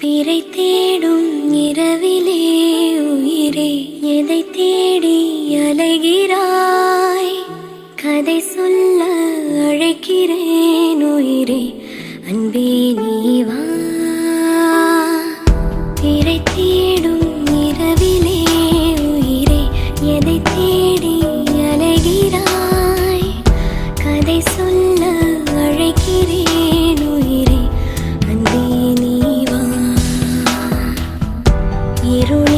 பிறை தேடும் இரவிலே உயிரே எதை தேடி அலைகிறாய்? கதை சொல்ல அழைக்கிறேன் உயிரே அன்பே நீவா பிறை தேடும் இரவிலே உயிரே எதை தேடி இருள்